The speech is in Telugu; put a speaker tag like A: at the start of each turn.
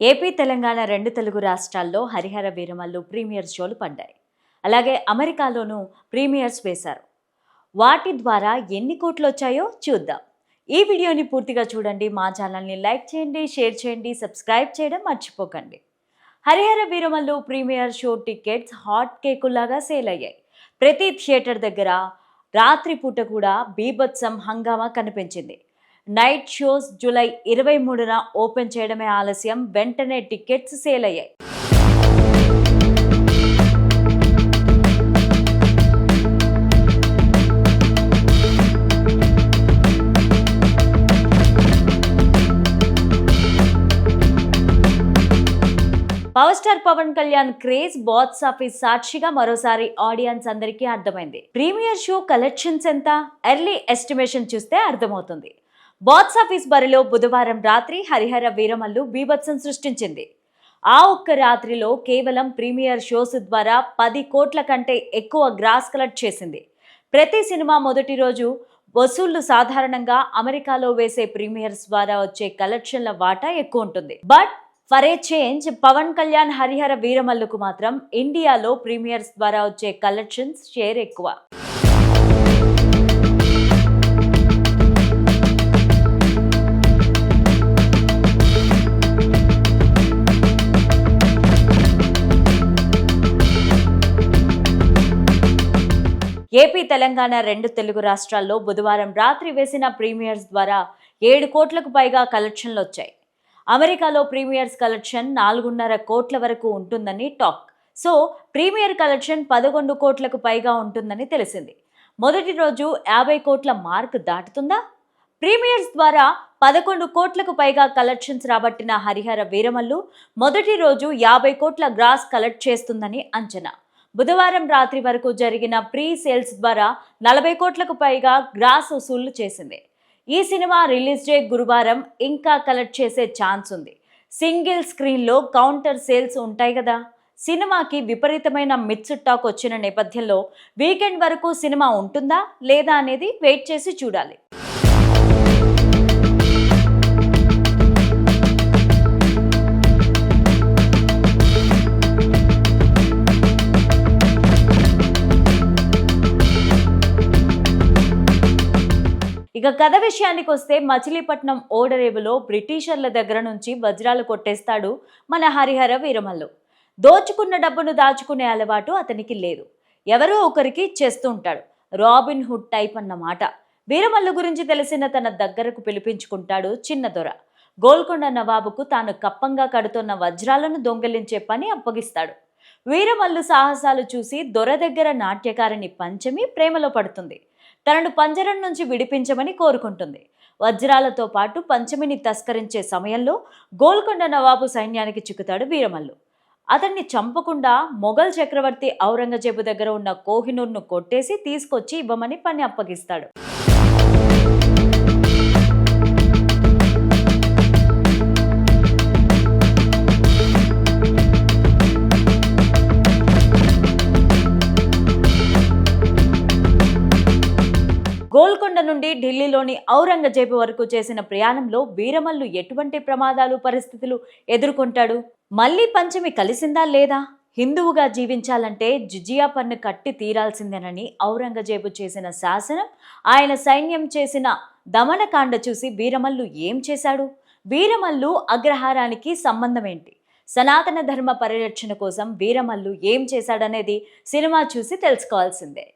A: ఏపీ తెలంగాణ రెండు తెలుగు రాష్ట్రాల్లో హరిహర వీరమల్లు ప్రీమియర్ షోలు పడ్డాయి. అలాగే అమెరికాలోనూ ప్రీమియర్స్ వేశారు. వాటి ద్వారా ఎన్ని కోట్లు వచ్చాయో చూద్దాం. ఈ వీడియోని పూర్తిగా చూడండి మా ఛానల్ని లైక్ చేయండి షేర్ చేయండి సబ్స్క్రైబ్ చేయడం మర్చిపోకండి. Harihara Veeramallu premiere show tickets hot కేకుల్లాగా సేల్ అయ్యాయి. ప్రతి థియేటర్ దగ్గర రాత్రిపూట కూడా బీభత్సం హంగామా కనిపించింది. నైట్ షోస్ జూలై ఇరవై మూడున ఓపెన్ చేయడమే ఆలస్యం. వెంటనే టికెట్స్ సేల్ అయ్యాయి power star Pawan Kalyan craze box office సాక్షిగా మరోసారి ఆడియన్స్ అందరికీ అర్థమైంది. ప్రీమియర్ షో కలెక్షన్స్ ఎంత? ఎర్లీ ఎస్టిమేషన్ చూస్తే అర్థమవుతుంది. బాక్స్ ఆఫీస్ బరిలో బుధవారం రాత్రి హరిహర వీరమల్లు బీభత్సం సృష్టించింది. ఆ ఒక్క రాత్రిలో కేవలం ప్రీమియర్ షోస్ ద్వారా పది కోట్ల కంటే ఎక్కువ గ్రాస్ కలెక్ట్ చేసింది. ప్రతి సినిమా మొదటి రోజు వసూళ్ళు సాధారణంగా అమెరికాలో వేసే ప్రీమియర్స్ ద్వారా వచ్చే కలెక్షన్ల వాటా ఎక్కువ ఉంటుంది. But for a change Pawan Kalyan Harihara వీరమల్లుకు మాత్రం ఇండియాలో ప్రీమియర్స్ ద్వారా వచ్చే కలెక్షన్స్ షేర్ ఎక్కువ. ఏపీ తెలంగాణ రెండు తెలుగు రాష్ట్రాల్లో బుధవారం రాత్రి వేసిన ప్రీమియర్స్ ద్వారా ఏడు కోట్లకు పైగా కలెక్షన్లు వచ్చాయి. అమెరికాలో ప్రీమియర్స్ కలెక్షన్ నాలుగున్నర కోట్ల వరకు ఉంటుందని టాక్. సో ప్రీమియర్ కలెక్షన్ పదకొండు కోట్లకు పైగా ఉంటుందని తెలిసింది. మొదటి రోజు యాభై కోట్ల మార్క్ దాటుతుందా? ప్రీమియర్స్ ద్వారా పదకొండు కోట్లకు పైగా కలెక్షన్స్ రాబట్టిన హరిహర వీరమల్లు మొదటి రోజు యాభై కోట్ల గ్రాస్ కలెక్ట్ చేస్తుందని అంచనా. బుధవారం రాత్రి వరకు జరిగిన ప్రీ సేల్స్ ద్వారా నలభై కోట్లకు పైగా గ్రాస్ వసూళ్ళు చేసింది. ఈ సినిమా రిలీజ్ డే గురువారం ఇంకా కలెక్ట్ చేసే ఛాన్స్ ఉంది. సింగిల్ స్క్రీన్లో కౌంటర్ సేల్స్ ఉంటాయి కదా? సినిమాకి విపరీతమైన మిక్స్డ్ టాక్ వచ్చిన నేపథ్యంలో వీకెండ్ వరకు సినిమా ఉంటుందా లేదా అనేది వెయిట్ చేసి చూడాలి. ఇక కథ విషయానికి వస్తే మచిలీపట్నం ఓడరేవులో బ్రిటిషర్ల దగ్గర నుంచి వజ్రాలు కొట్టేస్తాడు మన హరిహర వీరమల్లు. దోచుకున్న డబ్బును దాచుకునే అలవాటు అతనికి లేదు. ఎవరో ఒకరికి చేస్తూ ఉంటాడు. రాబిన్ హుడ్ టైప్ అన్నమాట వీరమల్లు గురించి తెలిసిన తన దగ్గరకు పిలిపించుకుంటాడు చిన్న దొర. గోల్కొండ నవాబుకు తాను కప్పంగా కడుతున్న వజ్రాలను దొంగిలించే పని అప్పగిస్తాడు. వీరమల్లు సాహసాలు చూసి దొర దగ్గర నాట్యకారిణి పంచమి ప్రేమలో పడుతుంది. తనను పంజరం నుంచి విడిపించమని కోరుకుంటుంది. వజ్రాలతో పాటు పంచమిని తస్కరించే సమయంలో గోల్కొండ నవాబు సైన్యానికి చిక్కుతాడు వీరమల్లు. అతన్ని చంపకుండా మొఘల్ చక్రవర్తి ఔరంగజేబు దగ్గర ఉన్న కోహినూర్ను కొట్టేసి తీసుకొచ్చి ఇవ్వమని పని అప్పగిస్తాడు. గోల్కొండ నుండి ఢిల్లీలోని ఔరంగజేబు వరకు చేసిన ప్రయాణంలో వీరమల్లు ఎటువంటి ప్రమాదాలు పరిస్థితులు ఎదుర్కొంటాడు? మళ్ళీ పంచమి కలిసిందా లేదా? హిందువుగా జీవించాలంటే జిజియా పన్ను కట్టి తీరాల్సిందేనని ఔరంగజేబు చేసిన శాసనం ఆయన సైన్యం చేసిన దమనకాండ చూసి వీరమల్లు ఏం చేశాడు? వీరమల్లు అగ్రహారానికి సంబంధం ఏంటి సనాతన ధర్మ పరిరక్షణ కోసం వీరమల్లు ఏం చేశాడనేది సినిమా చూసి తెలుసుకోవాల్సిందే.